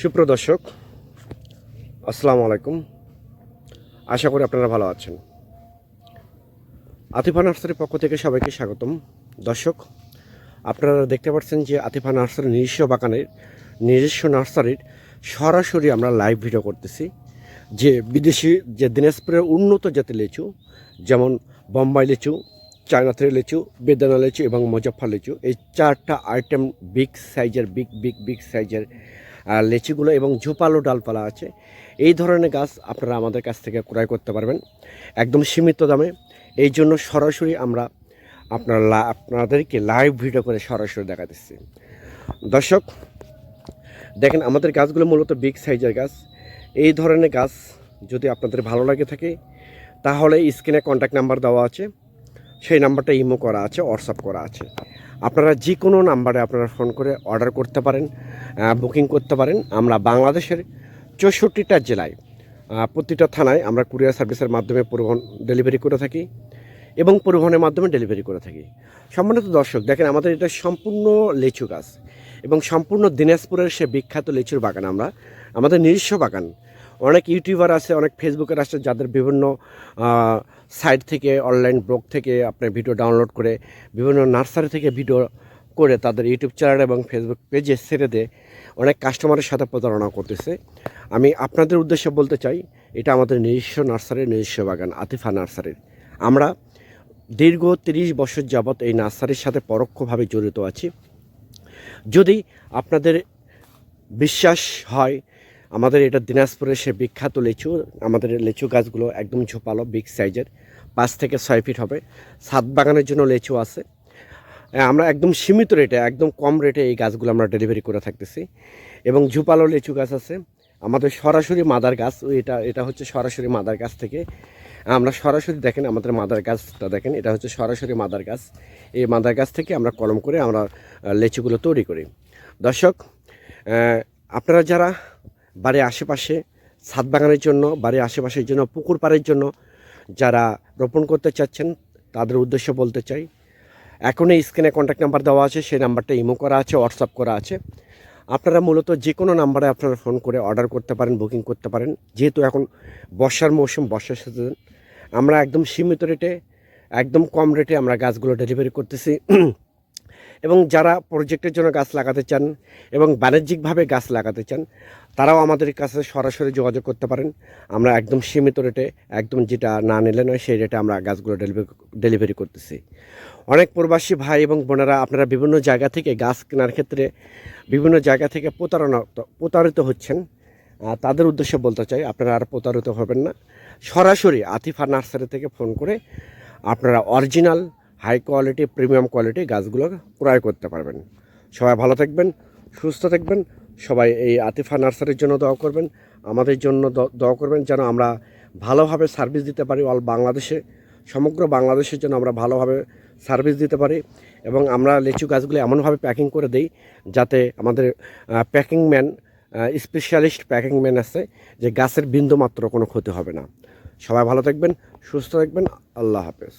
সুপ্রদর্শক আসসালামু আলাইকুম। আশা করি আপনারা ভালো আছেন। আতিফা নার্সারির পক্ষ থেকে সবাইকে স্বাগতম। দর্শক, আপনারা দেখতে পাচ্ছেন যে আতিফা নার্সারির নিজস্ব বাগানের নিজস্ব নার্সারির সরাসরি আমরা লাইভ ভিডিও করতেছি। যে বিদেশি যে দিনাজপুরের উন্নত জাতের লিচু, যেমন বোম্বাই লিচু, চায়না থ্রি লিচু, বেদানা লিচু এবং মুজফ্ফর লিচু, এই চারটা আইটেম বিগ সাইজের বিগ বিগ বিগ সাইজের লিচিগুলো এবং ঝোপালো ডালপালা আছে। এই ধরনের গাছ আপনারা আমাদের কাছ থেকে ক্রয় করতে পারবেন। একদম সীমিত দামে। এই জন্য সরাসরি আমরা আপনার আপনাদেরকে লাইভ ভিডিও করে সরাসরি দেখা দিচ্ছি দর্শক, দেখেন আমাদের গাছগুলো মূলত বিগ সাইজের গাছ। এই ধরনের গাছ যদি আপনাদের ভালো লাগে থাকে, তাহলে স্ক্রিনে কন্ট্যাক্ট নাম্বার দেওয়া আছে। সেই নাম্বারটা ইমো করা আছে হোয়াটসঅ্যাপ করা আছে। আপনারা যে কোনো নাম্বারে আপনারা ফোন করে অর্ডার করতে পারেন বুকিং করতে পারেন। আমরা বাংলাদেশের চৌষট্টিটা জেলায় প্রতিটা থানায় আমরা কুরিয়ার সার্ভিসের মাধ্যমে পরিবহন ডেলিভারি করে থাকি এবং পরিবহনের মাধ্যমে ডেলিভারি করে থাকি। সম্মানিত দর্শক, দেখেন আমাদের এটা সম্পূর্ণ লিচু গাছ এবং সম্পূর্ণ দিনাজপুরের সে বিখ্যাত লিচুর বাগান আমরা, আমাদের নিজস্ব বাগান। অনেক ইউটিউবার আছে, অনেক ফেসবুকের আছে যাদের বিভিন্ন সাইট থেকে, অনলাইন ব্লগ থেকে আপনার ভিডিও ডাউনলোড করে, বিভিন্ন নার্সারি থেকে ভিডিও করে তাদের ইউটিউব চ্যানেল এবং ফেসবুক পেজে ছেড়ে দিয়ে অনেক কাস্টমারের সাথে প্রতারণা করতেছে। আমি আপনাদের উদ্দেশ্যে বলতে চাই, এটা আমাদের নিজস্ব নার্সারির নিজস্ব বাগান, আতিফা নার্সারির আমরা দীর্ঘ তিরিশ বছর যাবৎ এই নার্সারির সাথে পরোক্ষভাবে জড়িত আছি। যদি আপনাদের বিশ্বাস হয় আমাদের এটা দিনাজপুরের সে বিখ্যাত লিচু, আমাদের লিচু গাছগুলো একদম ঝোপালো বিগ সাইজের পাঁচ থেকে ছয় ফিট হবে। ছাদ বাগানের জন্য লিচু আছে। আমরা একদম সীমিত রেটে একদম কম রেটে এই গাছগুলো আমরা ডেলিভারি করে থাকতেছি। এবং ঝুপালো লিচু গাছ আছে। আমাদের সরাসরি মাদার গাছ এটা এটা হচ্ছে সরাসরি মাদার গাছ থেকে। আমরা সরাসরি দেখেন, আমাদের মাদার গাছটা দেখেন, এটা হচ্ছে সরাসরি মাদার গাছ। এই মাদার গাছ থেকে আমরা কলম করে আমরা লিচুগুলো তৈরি করি। দর্শক আপনারা যারা বাড়ির আশেপাশে, ছাদ বাগানের জন্য, বাড়ির আশেপাশের জন্য, পুকুর পাড়ের জন্য যারা রোপণ করতে চাচ্ছেন, তাদের উদ্দেশ্য বলতে চাই। এখনই স্ক্রিনে কন্ট্যাক্ট নাম্বার দেওয়া আছে, সেই নাম্বারটা ইমো করা আছে হোয়াটসঅ্যাপ করা আছে। আপনারা মূলত যে কোনো নাম্বারে আপনারা ফোন করে অর্ডার করতে পারেন বুকিং করতে পারেন। যেহেতু এখন বর্ষার মৌসুম, বর্ষার সিজন আমরা একদম সীমিত রেটে একদম কম রেটে আমরা গাছগুলো ডেলিভারি করতেছি। এবং যারা প্রজেক্টের জন্য গাছ লাগাতে চান এবং বাণিজ্যিকভাবে গাছ লাগাতে চান, তারাও আমাদের কাছে সরাসরি যোগাযোগ করতে পারেন। আমরা একদম সীমিত রেটে একদম যেটা না নিলে নয়, সেই রেটে আমরা গাছগুলো ডেলিভারি ডেলিভারি করতেছি। অনেক প্রবাসী ভাই এবং বোনেরা আপনারা বিভিন্ন জায়গা থেকে গাছ কেনার ক্ষেত্রে বিভিন্ন জায়গা থেকে প্রতারণা, প্রতারিত হচ্ছেন। তাদের উদ্দেশ্যে বলতে চাই, আপনারা আর প্রতারিত হবেন না। সরাসরি আতিফা নার্সারি থেকে ফোন করে আপনারা original high quality, premium quality গাছগুলো ক্রয় করতে পারবেন। সবাই ভালো থাকবেন, সুস্থ থাকবেন, সবাই এই আতিফা নার্সারির জন্য দোয়া করবেন। আমাদের জন্য দোয়া করবেন যেন আমরা ভালোভাবে সার্ভিস দিতে পারি অল বাংলাদেশে, সমগ্র বাংলাদেশের জন্য আমরা ভালোভাবে সার্ভিস দিতে পারি এবং আমরা লিচু গাছগুলো এমনভাবে প্যাকিং করে দিই যাতে আমাদের packing man specialist packing man আছে যে গাছের বিন্দু মাত্র কোনো ক্ষতি হবে না। সবাই ভালো থাকবেন, সুস্থ থাকবেন, আল্লাহ হাফেজ।